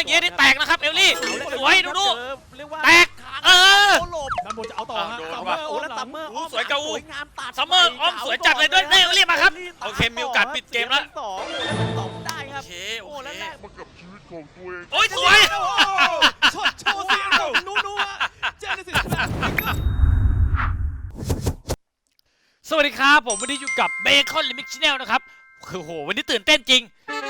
อย่างเงี้ยนี่แตกนะครับเอลลี่สวยดูดูเรียกว่าแตกเออโอ้หลบด้านบนจะเอาต่อฮะโดนซัมเมว่ะอร์โอ้โอ้แล้วหซัลัมงเมอร์โอ้อ้อมสวยเก่าสวยงามตัดซัมเมอร์อ้อมสวยจัดเลยด้วยได้เอลลี่มาครับโอเคมีโอกาสปิดเกมแล้วสองสองได้ครับโอเคโอโอ้เคแล้วแรกมากับชีวิตของตัวเองโอ้ยสวยโอ้โหช็อตโชว์เสียงของนูนูฮะเจเนซิสแมนสวัสดีครับผมวันนี้อยู่กับเบคอนลิมิกชแนลนะครับคือโหวันนี้ตื่นเต้นจริง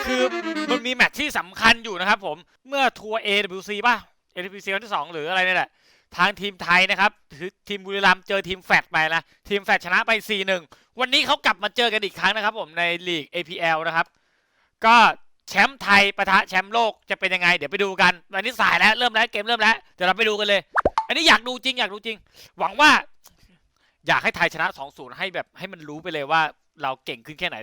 คือมันมีแมตช์ที่สำคัญอยู่นะครับผมเมื่อทัวร์ AWC ป่ะ AWC วันที่2หรืออะไรเนี่ยแหละทางทีมไทยนะครับทีมบุรีรัมย์เจอทีมแฟดไปนะทีมแฟดชนะไป 4-1 วันนี้เขากลับมาเจอกันอีกครั้งนะครับ ผมในลีก APL นะครับ ก็แชมป์ไทยปะทะแชมป์โลกจะเป็นยังไง เดี๋ยวไปดูกันวันนี้สายแล้วเริ่มแล้วเกมเริ่มแล้วเดี๋ยวเราไปดูกันเลย อันนี้อยากดูจริงอยากดูจริง หวังว่า อยากให้ไทยชนะ 2-0 ให้แบบให้มันรู้ไปเลยว่าเราเก่งขึ้นแค่ไหน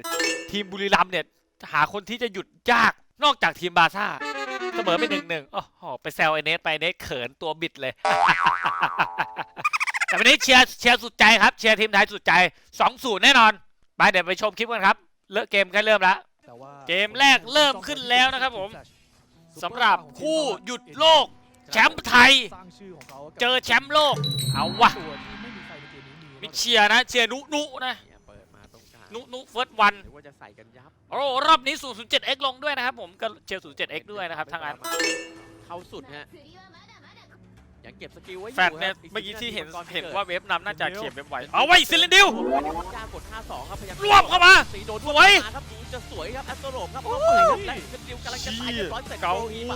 ทีมบุรีรัมย์เนี่ย หาคนที่จะหยุดยากนอกจากทีมบาซ่าเสมอไปหนึ่งหนึ่งโอ้โหไปแซวไอเนสไปเนสเขินตัวบิดเลย แต่วันนี้เชียร์เชียร์สุดใจครับ เชียร์ทีมไทยสุดใจ2-0แน่นอน ไปเดี๋ยวไปชมคลิปกันครับ เลิกเกมใกล้เริ่มแล้วเกมแรกเริ่มขึ้นแล้วนะครับผมสำหรับคู่หยุดโลก แชมป์ไทย เจอแชมป์โลก เอาวะไม่มีใครในเกมนี้มีมิเชียร์นะ เชียร์นุนุนะ นี่ยเปิดมาตรงกลางนุนุเฟิร์สวันหรือว่าจะใส่กันยับโอ้รอบนี้ 007X ลงด้วยนะครับผมก็เชียร์ 07X ด้วยนะครับทางนั้นเข้าสุดฮะยังเก็บสกิลไว้อยู่แฟดเนี่ยครับเมื่อกี้ที่เห็นก่อเห็นกิดว่าเว็บนำน่าจะเขียนเว็บไว้เอาไว้ซิลินดิวย่ากด5-2ครับพยายามรวบเข้ามาสีโดนสวยมาครับดูจะสวยครับแอสโตรมครับโอ้เอายไปครับและสกิลกำลังจะตายเรียบร้อยเสร็จเก๋าโกอีไป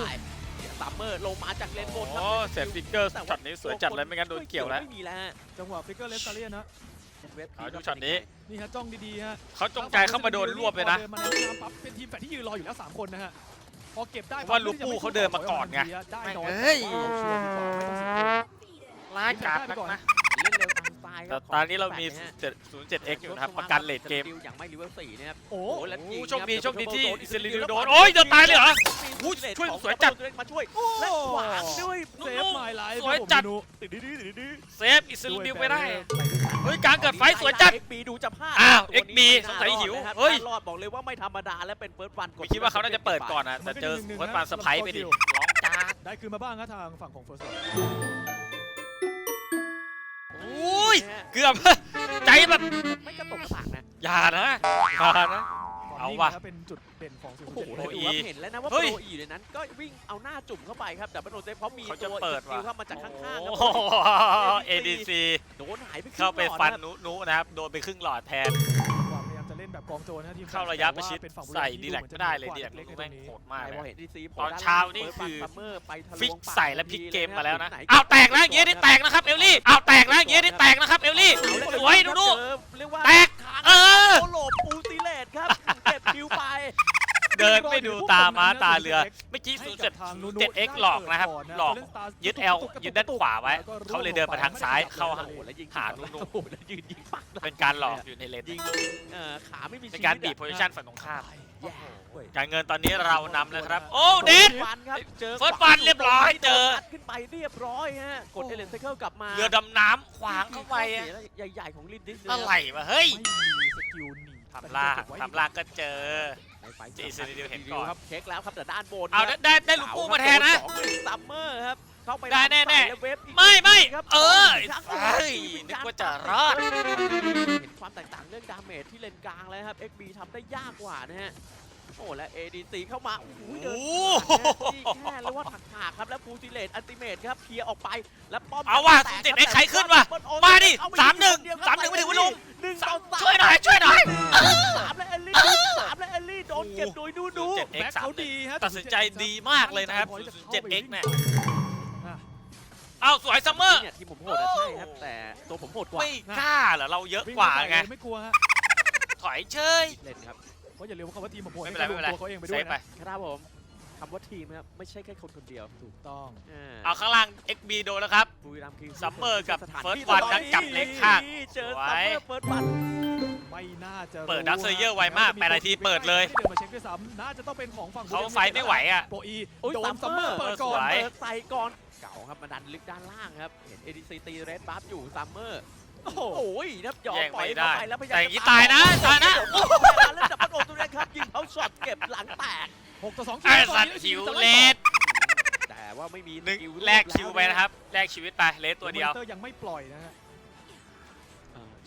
ซัมเมอร์ลงมาจากเลนบนครัโอ้เสร็จฟิกเกอร์ช็อตนี้สวยจัดเลยไม่งั้นโดนเกี่ยวแล้วไม่มีแล้วฮะจังหวะฟิกเกอร์เลสตาเลียนนะ เว็บเอาดูช็อตนี้ นี่ฮะจ้องดีๆฮะเขาจงใจเข้ามาโดนรวบเลยนะพอดิมาในห้องน้ำปั๊บเป็นทีมแฟดที่ยืนรออยู่แล้วสามคนนะฮะพอเก็บได้ว่าลูปูเขาเดินมาก่อนไง ได้น้อยเฮ้ย แต่ว่าชัวร์ดีกว่าไม่ต้องเสียเวลา ร้ายกาจนักนะ เล่นเร็วตามสไตล์คแต่รับตอนนี้เรามี ของแฟดนะฮะ 07X อยู่นะครับ ประกันเลทเกมสอย่างไม่รีเวอร์สี่นะครับโอ้โอ้โหแล้วยิงโชคดีรับโชคดีที่โดนอิสราเอลโดนโอ้ยจะตายเลยเหรออู้ช่วยของสวยจัด มาช่วยและขวางด้วยเซฟไมล์ไลฟ์สวยจัด ติดดื้อติดดื้อเซฟอิสราเอลไปได้ เฮ้ยกลางเกิดไฟสวยจัดเอ็กบีดูจะพลาดอ้าวตัวนี้ XB ไม่น่ารสงสัยหิวอดนะครับเฮ้ยถ้ารอดบอกเลยว่าไม่ธรรมดาและเป็นเฟิร์สวันกไม่คิดว่าเขาน่าจะเปิดก่อนนะแต่เจอเฟิร์สปานสไปร์ไปดิร้องจ้าดได้คืนมาบ้างครับทางฝั่งของเฟิร์ส อุ้ยเกือบ ใจแบบไม่กระตกกระตากนะอย่านะอย่านะเอาว่ะเป็นจุดเด่นของศูนโอ้ย์โหเจ็ดโอ้ดูโหว่าเห็นแล้วนะว่าเฮ้โปยรอีอยู่ในนั้นก็วิ่งเอาหน้าจุ่มเข้าไปครับแต่เป็นโนเซฟเพราะมีเขาจะตัวเปิดสกิลว่ะเข้ามาจากข้างๆครับโอ้โห ADC โดนหายไปครึ่งเข้าไปหลอดฟันนะครับนุนุนะครับ โดนไปครึ่งหลอดแทน ความพยายามจะเล่นแบบกองโจรนะทีมเข้าระยะประชิดแต่ว่าเป็นฝั่งบุรีใส่รัมย์ดีแลกที่ไม่ได้เลยหดีมืแลอนกจะลูกแม่งโหดมากไอ้เลยพอเห็นดีซีตอนเช้านี่คือซัมเมอร์ไปทะลวงฟิกฝั่งใส่และพลิกเกมมาแล้วนะไหอ้าวแตกแล้วอย่างเงี้ยนี่แตกนะครับเอลลี่อ้าวแตกแล้วอย่างเงี้ยนี่แตกนะครับเอลลี่สวยดูดูเรียกว่าแตกเออโอโลปูซิเลตครับเก็บคิวไป เดินไม่ดูตาม้าตาเรือเมื่อกี้07 7X หลอกนะครับ หลอกยึด L ยึดด้านขวาไว้ เขาเลยเดินมาทางซ้ายเข้าหาโอ้โหแล้วยิงหานูนูโอ้โหแล้วยืนยิงปักเลยเป็นการหลอกอยู่ในเลนยิงเอ่อขาไม่มีเป็นการบีบชีโพวิตซิชันฝั่งตรงข้ามอะแย่เว้ยการเงินตอนนี้เรานำแล้วครับ โอ้เดดฟันครับเจอเฟิร์สฟันเรียบร้อยเจอดขึ้นไปเรียบร้อยฮะกดเอเลนไซเคิลกลับมาเรือดำน้ำขวางเข้าไปอะใหญ่ๆของลินดิสอะไรวะเฮ้ยไม่มีสกิลหนีทำล่างทำล่างก็เจอ ในไฟจีซีดีเห็นก่อนครับเช็คแล้วครับแต่ด้านบนเอาได้ได้ได้ลูกปูมาแทนนะสองหงซัมเมอร์ครับเข้าไปได้แน่ๆใส่ล้วเวฟอีกไม่ไม่ครับเออสงครั้งเอ้ยนึกว่าจะรอดเห็นความแตกต่างเรื่องดาเมจที่เลนกลางแล้วครับ XB ทำได้ยากกว่านะฮะ โอ้และ ADC เข้ามาโอ้โหเดินโอ้ผ่านนะที่แค่เรียกว่าถักถากๆครับแล้วฟูซิเลตอันติเมตครับเคลียร์ออกไปแล้วป้อมเอาว่ะแตกเจ็ดคเอ็รับกซ์ใครขึ้นวะแต่มาดิเอไปสามหนึ่งคเดียวครับสามหนึ่งไม่ถึงไม่ลงหนึ่งต่อสามช่วยหน่อยช่วยหน่อยสามและเอลลี่สามและเอลลี่โดนเก็บโดยดูดูเจ็ดแบ็ค X สามเขาหนึ่งดีฮะตัดสินใจดีมากเลยนะครับ 07X เนี่ยอะเอาสวยซัมเมอร์เนี่ยทีมผมโหดอะใช่ครับแต่ตัวผมโหดกว่าไม่กล้าเหรอเราเยอะวิ่กว่าเข้ปไงไม่กลัวฮะถอยเชยเล่นครับเพ ราะอย่าลืมว่าคำว่าทีมผมโหดไม่เป็นไรไม่เป็นไรตัวเขาเองไปเซด้วยฟไป นะครับผมคำว่าทีมนะครับไม่ใช่แค่คนคนเดียวถูกต้องเอาข้างล่าง XB โดนแล้วครับ บุรีรัมย์คิงซัมเมอร์กับสถานเฟิร์สที่วันตลอดนั้นจับเล็กข้างเจอสวยซัมเมอร์เฟิร์สวันไม่น่าจะเปิดรู้ Dark Slayer ไวมากแปดนาทีเปิดเลย ไม่ได้เดินมาเช็คด้วยซ้ำน่าจะต้องเป็นของฝั่งเขาไฟไม่ไหวอะ โปรอีโอ้ยโดนซัมเมอร์เปิดก่อนสวยเปิดใส่ก่อน เก่าครับมาดันลึกด้านล่างครับ เห็น ADC ตีเรดบัฟอยู่ซัมเมอร์ โอ้โหโอ้ยนับยอมแย่งปล่อยไม่ได้เข้าไปแล้วพยายามแต่อย่างนี้จะตายนะตายนะโอ้โหแล้วจับประตูตัวนี้ครับยิงเขาช็อตเก็บหลังแตก หกต่อสองไอ้สัตว์หิวเลสว่าไม่มีหนึ่งสกิลแลกคิวไปนะครับแลกชีวิตไปเลสตัวเดียว มอนิเตอร์ยังไม่ปล่อยนะฮะ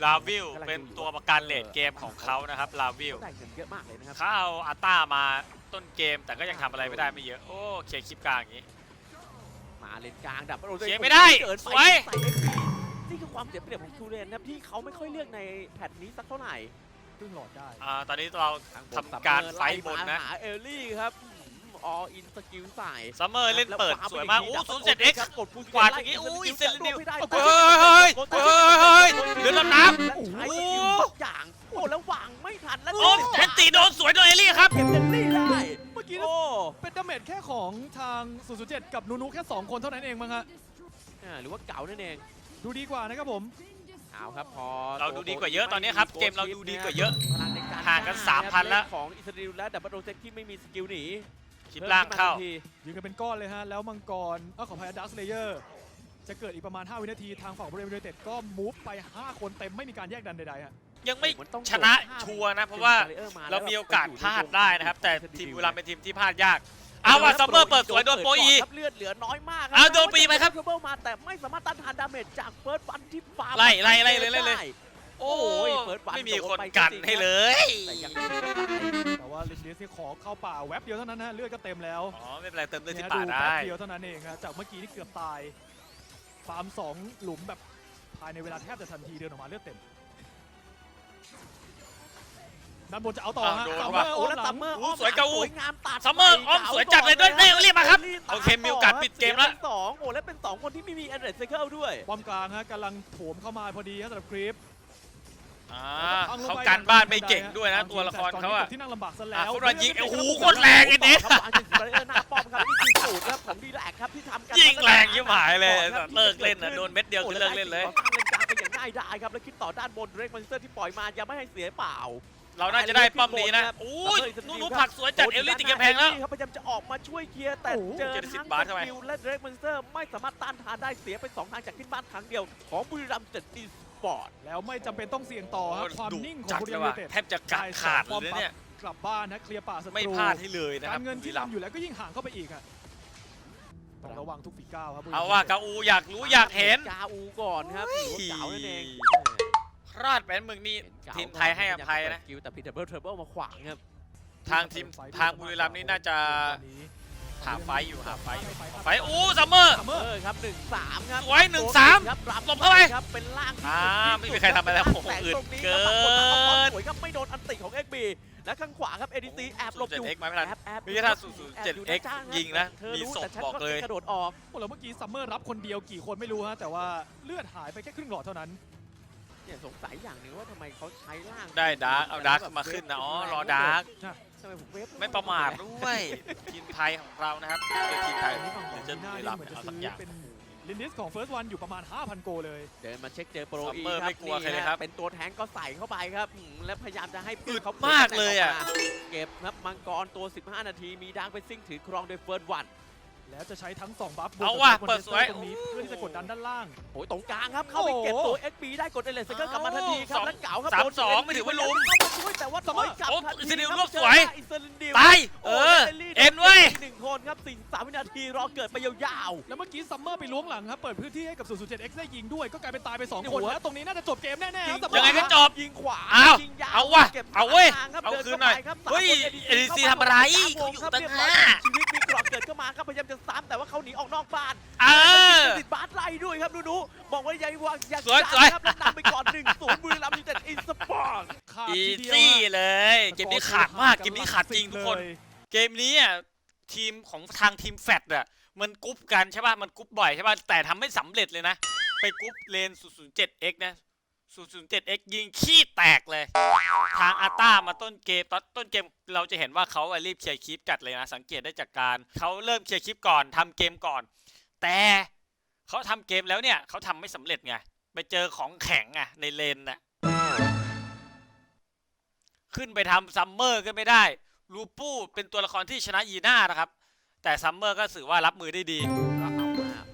ลาวิลเป็นตัวประกันเลดเกมของเขานะครับ ลาวิลได้เงินเยอะมากเลยนะครับ เขาเอาอาต้ามาต้นเกมแต่ก็ยังทำอะไรไม่ได้ไม่เยอะ โอ้เคลียร์คลิปกลางอย่างนี้ มาเลนกลางดับโรเสียไม่ได้เกินไปสวย ใส่ XP นี่คือความเสียเปรียบของทูเรนครับที่เขาไม่ค่อยเลือกในแพทนี้สักเท่าไหร่ครึ่งหลอดได้อ่าตอนนี้เราทางบนทำการซัมเมอไฟท์บนนะไล่มาหาเอลลี่ครับออินสกิลใส่ซัมเมอร์เล่นเปิดแวสวยมากไปอู้อีทีศูนย์เจ็ดเอ็กซ์ครับกดฟูกวาดอย่างงี้อู้อินเซนนิวไม่ได้เฮ้ยเฮ้ยเฮ้ยเฮ้ยเหลือแล้วนับและใช้สกิลทุกอย่างโอ้แล้ววางไม่ทันแล้วโอ้แอนตีโดนสวยโดนเอลลี่ครับเก็บเอลลี่ได้เมื่อกี้โอ้เป็นดาเมจแค่ของทาง007กับนูนูแค่2คนเท่านั้นเองมั้งฮะอ่าหรือว่าเก๋านั่นเอง ดูดีกว่านะครับผม เอาครับพอเราดูดีกว่าเยอะตอนนี้ครับเกมเราดูดีกว่าเยอะพลังในกรห่างกันสร้3,000 แล้ว ของอิสราเอลและดับเบิลโรเซตที่ไม่มีสกิลหนีคลิปล่างเข้าพิ่มขึ้นมทันทียืนกันเป็นก้อนเลยฮะ แล้วมังกรเออขออภัยดัสเลเยอร์ จะเกิดอีกประมาณ 5 วินาที ทางฝั่งบริเวณยูไนเต็ดก็มูฟไป 5 คนเต็มไม่มีการแยกดันใดๆฮะยังไม่มันต้องชนะกดห้าชัวร์นะ เพราะว่าป็น barrier เรามีโอกาสแล้วพลาดได้นะครับ แต่ทีมดีบุรีรัมย์เป็นทีมที่พลาดยาก เอาว่ะซัมเมอร์เปิดสวยโดนโปรอีครับเลือดเหลือน้อยมากครัเอาโดนโปรอีไหมครับเบิลมาแต่ไม่สามารถต้านทานดาเมจจากเฟิร์สวันที่ฟาร์มไล่ไล่ไล่เลยไล่เลยได้โอ้โอ้ยยเปิดวันไม่มีโดนคนไปกันจริงๆให้เลยแต่ยังไม่ได้ตายแต่ว่าลินเดสนี่ขอเข้าป่าแวบเดียวเท่านั้นฮะเลือดก็เต็มแล้วอ๋อไม่เป็นไรเติมเลือดที่เนี่ยป่าดูได้แป๊บเดียวเท่านั้นเองฮะจากเมื่อกี้ที่เกือบตายฟาร์มสองหลุมแบบภายในเวลาแทบจะทันทีเดินออกมาเลือดเต็ม ด้านบนจะเอาต่อฮะอ้าวโดนซัมเมว่ะอร์โอ้อ้อมแล้วหลัซังมเมอร์โอ้สวยเกาอูสวยงามตัดซัมเมอร์อ้อมสวยจัดเลยด้วยได้เรียกมาครับโอเคมีโอกาสปิดเกมแล้วสียเป็นสองโอ้แล้วเป็นสองคนที่ไม่มีแอนเดรสเซเคิลด้วยป้อมกลางฮะกำลังโถมเข้ามาพอดีฮะสำหรับคลิปอ่าเขากันบ้านไม่เก่งด้วยนะตัวละครเขาอะที่นั่งลำบากซะแล้อะวฟุตบอลยิงโอ้โหโคตรแรงไอ้เด็ดครับวางจากบาริเออร์หน้าป้อมครับนี่คือสูตรครับของดีแลกครับที่ทำกันยิงแรงยิ่งหายเลยเลิกเล่นนะโดนเม็ดเดียวโอ้คือแวเลิกเล่นเลยตั้งเลนกลางไปอย่างง่ายดายครับแล้วคิดต่อด้านบนเรกมันสเตอร์ที่ปล่อยมายังไม่ให้เสียเปล่า เราน่าจะได้ป้อมนี้นะโอ้ยนู่นๆผักสวยจัดเอลลี่ติดกำแพงแล้วครับพยายามจะออกมาช่วยเคลียร์แต่เจอเจ็ดสิบทั้งบาทสเข้าไปกิลและเรกมันสเตอร์ไม่สามารถต้านทานได้เสียไปสองทางจากขึ้นบ้านครั้งเดียวของบุรีรัมย์เจ็ดอีสปอร์ตแล้วไม่จำเป็นต้องเสี่ยงต่อฮะความนิ่งของจัดบุรีเลรัยมย์ยูว่ะไนเต็ดแทบจะกัดขาดเลยนะเนี่ยกลับบ้านนะเคลียร์ป่าศัตรูไม่พลาดให้เลยนะคัการรบเงินที่บุรีรัมทำย์อยู่แล้วก็ยิ่งห่างเข้าไปอีกอะต้องระวังทุกฝีก้าวครับบุรีรัเอามย์ว่ากาอูอยากรู้อยากเห็นกาอูก่อนครับหรือว่าเก๋านั่นเอง พลาดแปนมึงนี่ทีมไทยให้อภัยนะกิลแต่พีเตอร์เบิลเทอร์เบิลมาขวางครับทางทีมทางบุรีรัมย์นี่น่าจะตอนนี้หาไฟอยู่หาไฟอยู่ไฟอู้ซัมเมอร์ซัมเมอร์เออครับหนึ่งสามครับสวยหนึ่งสามครับรับหลบเข้าไปครับเป็นล่างที่อ่าสุดไม่มีใครทำอะไรแล้วผมแต่อึดตรงนี้เกิครับนสวยครับไม่โดนอันติของ XB และข้างขวาครับ ADC แอบหลบอยู่ 0.7X มาไม่ทันแอบแอบมีถ้าแอบอยู่ 0.7X จ้าครับยิงนะเธอมีรู้ศพแต่ฉันบอกเลยกระโดดออกโอ้แล้วเมื่อกี้ซัมเมอร์รับคนเดียวกี่คนไม่รู้ฮะแต่ว่าเลือดหายไปแค่ครึ่งหลอดเท่านั้น เนี่ยสงสัยอย่างหนึงว่าทำไมเขาใช้ล่างได้ดาร์กเอาดาร์กมาขึ้นนะอ๋อรอดาร์กทำไมผมเวฟไม่ประมาทด้วยทีมไทยของเรานะครับเป็นทีมไทยอันนี้ฝั่งหขรือองจะดีบุน่ารีนี่รัมเหมือนย์เอาสักอย่างจะซื้อเป็นลินดิสของเฟิร์สวันอยู่ประมาณ 5,000 โกเลย เดินมาเช็คเจอโปรซัมอีเมอร์ครับไม่กลัวนี่ใครเลยฮะครับเป็นตัวแทงก็ใส่เข้าไปครับอืมและพยายามจะให้เพื่อนอึดเขามากเลยอะเก็บครับมังกรตัว 15 นาทีมีดังไปซิ่งถือครองโดยเฟิร์สวัน แล้วจะใช้ทั้ง2บัฟเอาว่ะบนเปิดสวย ตรงนี้เพื่อที่จะกดดันด้านล่าง โอ้ยตรงกลางครับเข้าไปเก็บตัว XB ได้กดเอเลสเกอร์กลับมาทันทีครับสองแล้วเก๋าครับสามโดนสอง LND ไม่ถือว่าลุมเข้ามาช่วยแต่ว่าถอยกลับโอ้ทันทีอิสราเอลคบรวบสวยเจออิสราเอลตายเออโแล้วเอ็นเว้ยหนึ่งคนครับ43วินาทีรอเกิดไปยาวแล้วเมื่อกี้ซัมเมอร์ไปล้วงหลังครับ เปิดพื้นที่ให้กับ 007X ได้ยิงด้วย ก็กลายเป็นตายไป 2 คนแล้วตรงนี้น่าจะจบเกมแน่ๆครับยังไงก็จบยิงขวาอ้าวยิงยาวเอาว่ะก็บเอาเว้ยทางครับเอาดิคืนหน่อยข้าไปครับเฮ้ยสามคน ADC เข้ามาทำอะไรสามวงครับเขาอยู่เรียบร้อยตั้งหน้า ชีวิตมีก รอบเกิดเข้ามาครับพยายามจะซ้ำแต่ว่าเขาหนีออกนอกบ้านเออติดบาสไล่ด้วยครับดูดูบอกว่าอย่ายวางอย่าสวยช้าสวยครับแล้วนำไปก่อนหนึ่งศูนย์บุรีรัมย์ยูไนเต็ดอินสปอร์ตขาดอีทีเดียวซี่อะเลย เกมนี้ขาดมากเกมนี้ขาดจริงทุกคนเลยเกมนี้อะทีมของทางทีมแฟดอะมันกรุ๊ปกันใช่ป่ะมันกรุ๊ปบ่อยใช่ป่ะแต่ทำไม่สำเร็จเลยนะ ไปกรุ๊ปเลน 007X นะ 007X ยิงขี้แตกเลย ทางอาต้ามาต้นเกมตอนต้นเกมเราจะเห็นว่าเขาอะรีบเคลียร์คลิปจัดเลยนะ สังเกตได้จากการเขาเริ่มเคลียร์คลิปก่อนทำเกมก่อน แต่เขาทำเกมแล้วเนี่ยเขาทำไม่สำเร็จไง ไปเจอของแข็งอะในเลนน่ะขึ้นไปทำซัมเมอร์ก็ไม่ได้ลูปู้เป็นตัวละครที่ชนะยีน่านะครับ แต่ซัมเมอร์ก็ถือว่ารับมือได้ดี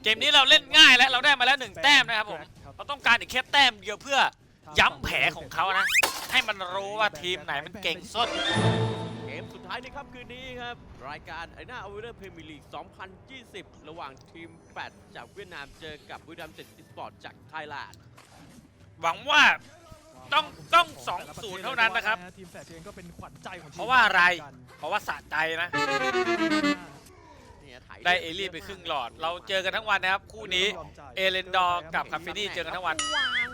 เกมนี้เราเล่นง่ายแล้วเราได้มาแล้วหนึ่งแต้มนะครับผม เราต้องการอีกแค่แต้มเดียวเพื่อย้ำแผลของเขานะ ให้มันรู้ว่าทีมไหนมันเก่งสุด เกมสุดท้ายในค่ำคืนนี้ครับ รายการไอหน้าอเวอร์พรีเมียร์ลีก 2020 ระหว่างทีม 8 จากเวียดนามเจอกับบุรีรัมย์เจ็ดสปอร์ตจากไทยแลนด์หวังว่าต้องต้องขสองแต่ละศูนย์ปะทศเท่านั้นนะครับ ทีมแฝดเองก็เป็นขวัญใจของทีมเพราะว่าอะไรเหมืนกันเพราะว่าสะใจนะเนี่ยถ่าย ได้เอเลี่ยนไปครึ่งหลอด เราเจอกันทั้งวันนะครับ คู่นี้เอเลนดอร์กับคาเฟนี่เจอกันทั้งวัน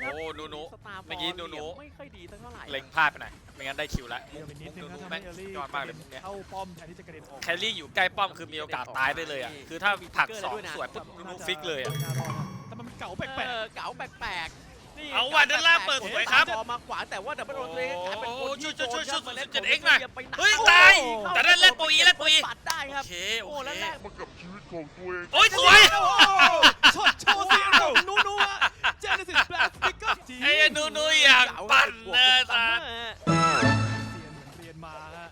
โอ้หนูๆสตาร์บลเมื่อกี้หนูๆไม่ค่อยดีสักเท่าไหร่เล็งพลาดไปหน่อยไม่งั้นได้คิวแล้วเดี๋ยวไปนิดนึงมุนะกทำแม่ให้งเอลลี่ยอดมากเลยมุกเนี้ยเข้าป้อมแทนที่จะกระเด็นออกแคลรี่อยู่ใกล้ป้อมคือมีโอกาสตายได้เลยอะคือถ้าผลักสองสวยปุ๊บนูฟิกเลยอะน่ารอดนะแต่มันเก่าแปลกเออเก๋าแปลกๆนี่ เอาว่ะด้านล่างเปิดสวยครับพอมาขวาแต่ว่าดับเบิลโรเทกลายเป็นคนที่ช่วยช่วยช่วยโดนครับช่วยมาเจ็ดเล่นเอ็กซ์หน่อยไปหนักเฮ้ยโอ้ตายเข้แต่ได้เล่นโปรอีเล่นโปรอีปัดได้ครับโอเคโอโอ้แล้วเคแรกมากับชีวิตของตัวเองโอ้ยสวยโอ้โหช็อตโชว์เสียงของนูนูอะเจเนซิสแบล็กสปิกเกอร์จีไอ้นูนูอยากปั่นนะซานเสียงเหมือนเรียนมาฮะ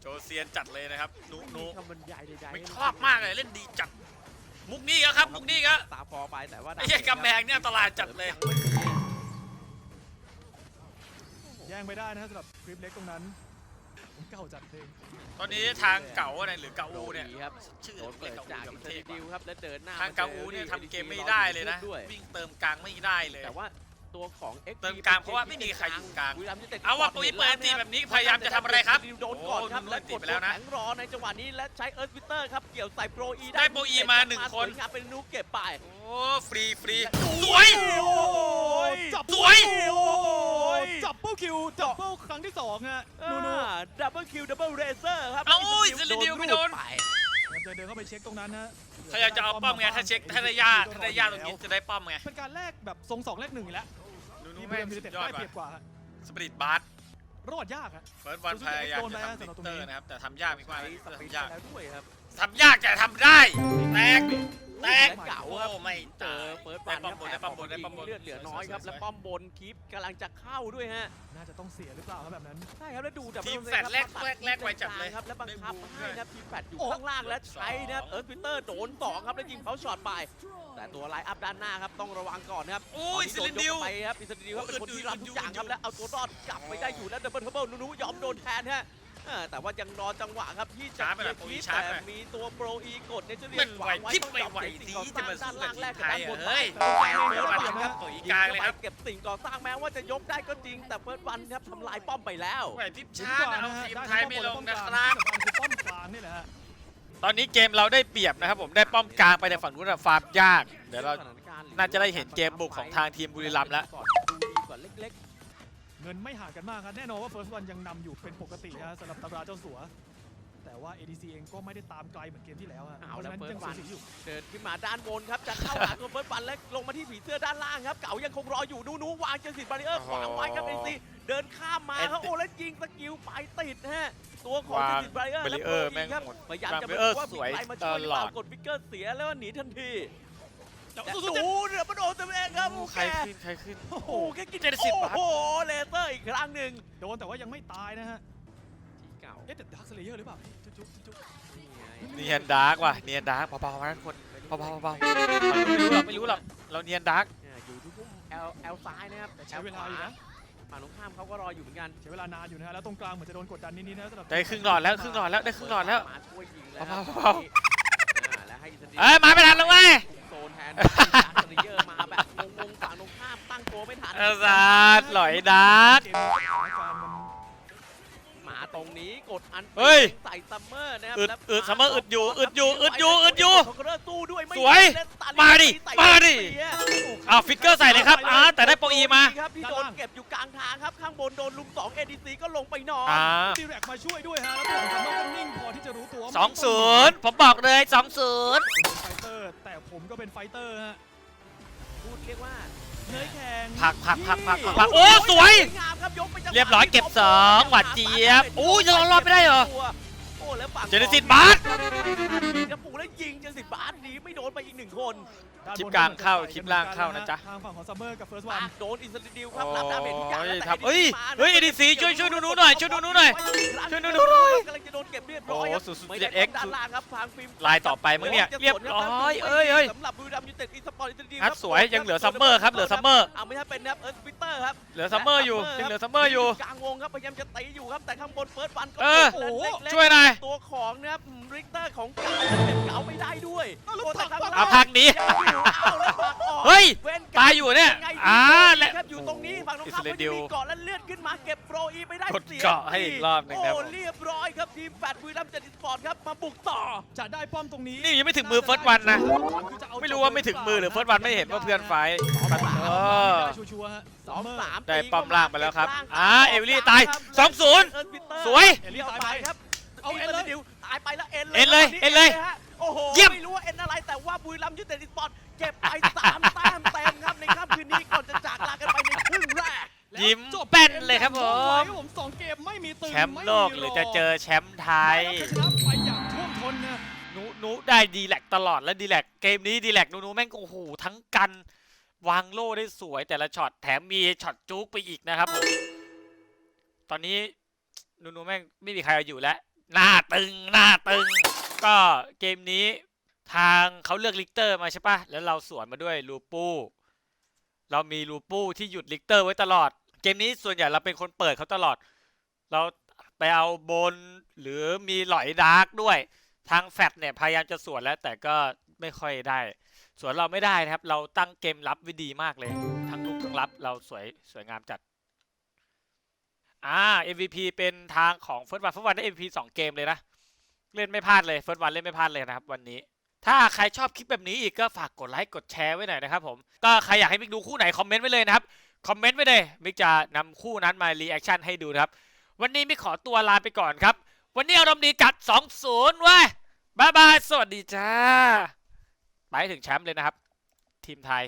โจเซียนจัดเลยนะครับนูนูคำบรรยายใดๆไม่ชอบมากเลยเล่นดีจัด มุกนี้ก็ครับมุกนี้ก็ตาพอไปแต่ว่าไอ้เหี้ยกำแพงเนี่ยอันตรายจัดเลยงไม่มีอะแย่งไม่ได้นะฮะสำหรับคลิปเล็กตรงนั้นผมเก่าจัดเพลงตอนนี้ทางเก่าอะไรหรือเกาอูเนี่ยโดครับชื่อโดนเปิดเกาจากอูอิกับนเทเตอพร์ดิวครับและเดินหน้าทางเกาอูเนี่ยทำเกมไม่ได้เลยนะด้วยวิ่งเติมกลางไม่ได้เลยแต่ว่า ตัวของ XP เติมกลางเพราะว่าไม่มีใครอยู่กลางบุรีรัมย์ยูไนเต็ดเอาว่าปุ๋ยเปิดตีแบบนี้พยายามจะทำอะไรครับโดนก่อนครับโอ้และโดนตีกดไปแล้วนะแข็งรอในจังหวะนี้และใช้เอิร์ธวิเตอร์ครับเกี่ยวใส่โปรอีได้โปรอีมาหนึ่งคน สวยงามเป็นนูเก็บไป โอ้ฟรีฟรีสวย โอ้ยจับสวย โอ้ยจับเปิลคิวจับเปิลครั้งที่สองฮะนูนูดับเบิลคิวดับเบิลเรเซอร์ครับเอ้าอุ้ยซิลิดิวไม่โดนปพยายาม จะเดินเข้าไปเช็คตรงนั้นฮะพยายามจะเอาป้อมไงถ้าเช็คถ้าได้ย่าถ้าได้ย่าตรงนี้จะได้ป้อมไงเป็นการแลกแบบทรงสองแลกหนึ่งอีกแล้วนูนูที่บุแม่รีรังมย์ยูสุไนเต็ดดยอดได้เปรียบกว่ะว่าฮะสปริตบาร์รอดยากฮะเฟิร์สวันพยายามจะทำโดนไปฮะติสำหรับตรงเตนี้อร์นะครับแต่ทำยากมากใช้ๆสปีดทำยากแล้วด้วยครับ ทำยากแต่ทำได้ แตก แตกและเก่าครับ โอ้ไม่เจตาอยเฟิร์สได้วันป้อมบนได้ป้อมบนได้ป้อมบน เลือดเหลือน้อยครับ และป้อมบนคีปกำลังจะเข้าด้วยฮะ น่าจะต้องเสียหรือเปล่าครับแบบนั้น ใช่ครับ แล้วดูดับทีมเบิลแฟดแรกครับแรกแรกไวจัดเลยครับ และบังคับได้บูมให้ด้วยนะครับทีมแฟดอยู่โอ้ข้างล่างและใช้นะครับเอิร์ธวิเตอร์โดนสองครับ แล้วยิงเขาช็อตไป แต่ตัวไลน์อัพด้านหน้าครับ ต้องระวังก่อนนะครับโอ้ยตซิอนลินี้ดิวโดนยกไปครับอิสราเอลครับเป็นคนที่รับทุกอย่างครับและเอาตัวรอดกลับไปได้อยู่แล้วดับเบิลทับเบิลนูๆยอมโดนแทนฮะเออแต่ว่ายังรอจังหวะครับที่จะช้าไปหน่อยเคลียร์ช้าแต่ไปหน่อยมีตัวโปรอีกดในเจเรียมันไหวจิ๊บไม่ไหวสิ่งสีก่อสจะร้างมาสู้ด้านกับล่างทีแรมกไทกับยด้านบอะนเฮ้ยไปเฟิร์สวันครับตัวอีกลางเลยครับเก็บสิ่งก่อสร้างแม้ว่าจะยกได้ก็จริงแต่เฟิร์สวันครับทำลายป้อมไปแล้วไหวพริบช้านะเอาทีมไทยไม่ลงนะครับ คือป้อมกลางนี่แหละฮะ ตอนนี้เกมเราได้เปรียบนะครับผมได้ป้อมกลางไปในฝั่งนู้นอะฟาร์มยาก เดี๋ยวเรา น่าจะได้เห็นเกมบุกของทางทีมบุรีรัมย์แล้วดูดีกว่าเล็ก เงินไม่ห่างกันมากครับแน่นอนว่าเฟิร์สวันยังนำอยู่เป็นปกตินะสำหรับตำราเจ้าสัว แต่ว่า ADC เองก็ไม่ได้ตามไกลเหมือนเกมที่แล้วฮะเพราะฉะนั้นยังสูสีอยู่ๆเดินขึ้นมาด้านบนครับจะเข้าหาตัวเฟิร์สวันและลงมาที่ผีเสื้อด้านล่างครับ เก๋ายังคงรออยู่นูนูวางเจสิตบาริเออร์ขวางไว้ครับเอซีเดินข้ามมาครับโอ้แล้วยิงสกิลไปติดนะฮะตัวของเจสิตบาริเออร์บาริเออร์แม่งครับหมดพยายามจะบาริเออร์ว่าสวยมีใครมาช่วยหรือเปล่าตลอดกดวิกเกอร์เสียแล้วหนีทันที แต่แต่สู้ดูๆเรือมาโดนตัวเองครับใครขึ้นใครขึ้น โอ้โหแค่กินเจ็ดสิบบาทโอ้โหเลเซอร์อีกครั้งหนึ่งโดนแต่ว่ายังไม่ตายนะฮะ ที่เก่าเอ๊ะแต่ดักสเลเยอร์หรือเปล่าจุ๊บจุ๊บจุ๊บนี่ไงเนียนดาร์กว่ะ เนียนดาร์กเบาๆนะทุกคนเบาๆเบาๆไม่รู้หรอกไม่รู้หรอกเราเนียนดาร์กเนี่ยอยู่ที่พุ่มแอลแอลซ้ายนะครับแต่ใช้เวลาอยู่นะ ฝั่งตรงข้ามเขาก็รออยู่เหมือนกันใช้เวลานานอยู่นะฮะแล้วตรงกลางเหมือนจะโดนกดดันนิดๆนะสำหรับได้ครึ่งหลอดแล้วครึ่งหลอดแล้วได้ครึ่งหลอดแล้ว มาช่วยยิงแล้วเบาๆครับเบาอ่าและให้อิสราเอลเอ้ยมาไม่ทันแล้วเว้ยโซนแทนจากสเยอร์มาแบบงงๆฝั่งตรงข้ามตั้งตัวไม่ทันอาซาดหลอยดาร์กเกมสถานการณ์มันมาตรงนี้กดอันเฮ้ยใส่ซัมเมอร์นะครับอึดแล้วอึด Summer อึดอยู่อึดอยู่อึดอยู่อึดอยู่คอนเกอร์สู้ด้วยไม่สวย เล่นตัน มาดิใส่มาดิเสียเอาฟิกเกอร์ใส่เลยครับอ่าแต่ได้โปรอีมาครับที่โดนเก็บอยู่กลางทางครับ ข้างบนโดนลุม2 ADC ก็ลงไปนอนอ่าดีแรกมาช่วยด้วยฮะ แล้วตัวของซัมเมอร์ก็นิ่งพอที่จะรู้ตัวว่าสองศูนย์ผมบอกเลยสองศูนย์ผมเป็นไฟเตอร์ แต่ผมก็เป็นไฟเตอร์ฮะ พูดเรียกว่าเนยแข็งผักผักผักผักผักผักโอ้ สวยงามครับยกไปจังหวะเรียบร้อยเก็บสองหวานเจี๊ยบอู้ยจะรอดไม่ได้เหรอโอ้แล้วฝั่งเจเนซิสบาส กระปูแล้วยิงเจเนซิสบาสหนีไม่โดนไปอีกหนึ่งคนคลิปกลางเข้าคลิปล่างเข้านะจ๊ะทางฝั่งของซัมเมอร์กับเฟิร์สวันโดนอินสติดิวครับรับดาเมจทุกอย่างแล้วแต่ครับเฮ้ยมานะเฮ้ย ADC ช่วยช่วยหนูหน่อยช่วยหนูหน่อยช่วยหนูหน่อยกำลังจะโดนเก็บเรียบร้อยครับโอ้007ไม่ได้ X ด้านล่างครับทางฟิล์มลายต่อไปมึงเนี่ยเรียบร้อยเอ้ยเอ้ยสำหรับบุรีรัมยูเต็ดอีสปอร์ตอินสติดิวครับสวยยังเหลือซัมเมอร์ครับเหลือซัมเมอร์เอาไม่ใช่เป็นนะครับเอิร์ธสปิเตอร์ครับเหลือซัมเมอร์อยู่ยังเหลือซัมเมอร์อยู่กลางวงครับพยายามจะตีอยู่ครับแต่ข้างบนเฟิร์สฟันก็โอ้โหช่วยหน่อยตัวของนะครับ ริกเตอร์ของเก่าเก็บเก่าไม่ได้ด้วยอาแล้วโอ้แต่ข้งล่าอะพักนี้เอาแล้วผลักออกเฮ้ย ตายอยู่เนี่ยอ่าและครับอยู่ตรงนี้ฝั่งตรงข้ามอิสราก็เอจะลมีเกาะและเลื่อนขึ้นมาเก็บโปรอีไม่ได้กดเสียเกาะให้อีกรอบหนึ่งครับ โอ้เรียบร้อยครับทีมแฟดบุรีรัมย์เจ็ดสปอร์ตครับมาบุกต่อ จะได้ป้อมตรงนี้นี่ยังไม่ถึงมือ First One นะคือจะไม่รู้ว่าไม่ถึงมือหรือเฟิร์สวันไม่เห็นว่าเพื่อนไฟท์เออได้ชัวร์สองสามได้ป้อมล่างไปแล้วครับล่างอ่าเอวิลี่ตายสองศูนย์สวย เอลิตายไปครับ เอาเอ็นเลยดิ วตายไปแล้วเอ็นเลยเอ็นเลยครับเอ็นเลยฮะโอ้โหเยี่ยม ไม่รู้ว่าเอ็นอะไรแต่ว่าบุรีรัมย์ยูไนเต็ดสปอร์ตเก็บไปสามแต้มเต็มครับในค่ำคืนนี้ก่อนจะจากลากันไปในครึ่งแรกแล้วยิ้มจบแป้นเลยครับผมไว้ครับผมสองเกมไม่มีตึงแชมป์โลกหรือจะเจอแชมป์ไทยได้ครับชนะไปอย่างท่วมท้นนะ หนูหนูได้ดีแลกตลอดและดีแลกเกมนี้ดีแลกหนูหนูแม่งโอ้โหทั้งกัน วางโล่ได้สวยแต่ละช็อตแถมมีช็อตจุกไปอีกนะครับผมตอนนี้หนูหนูแม่งไม่มีใครเอาอยู่แล้ว หน้าตึงหน้าตึง ก็เกมนี้ทางเขาเลือกลิกเตอร์มาใช่ปะแล้วเราสวนมาด้วยลูปูเรามีลูปูที่หยุดลิกเตอร์ไว้ตลอด เกมนี้ส่วนใหญ่เราเป็นคนเปิดเขาตลอด เราไปเอาบนหรือมีหลอยดาร์กด้วย ทางแฟดเนี่ยพยายามจะสวนแล้ว แต่ก็ไม่ค่อยได้ สวนเราไม่ได้นะครับ เราตั้งเกมรับไว้ดีมากเลย ทั้งลุกทั้งรับเราสวยสวยงามจัด อ่า MVP เป็นทางของเฟิร์สวันเฟิร์สวันได้ MVP สองเกมเลยนะ เล่นไม่พลาดเลยเฟิร์สวันเล่นไม่พลาดเลยนะครับวันนี้ ถ้าใครชอบคลิปแบบนี้อีกก็ฝากกดไลค์กดแชร์ไว้หน่อยนะครับผมก็ใครอยากให้มิกดูคู่ไหนคอมเมนต์ไว้เลยนะครับคอมเมนต์ไว้เลยมิกจะนำคู่นั้นมารีแอคชั่นให้ดูนะครับวันนี้มิกขอตัวลาไปก่อนครับ วันนี้อารมณ์ดีจัด 2-0เว้ยบ๊ายบายสวัสดีจ้าไปถึงแชมป์เลยนะครับ ทีมไทย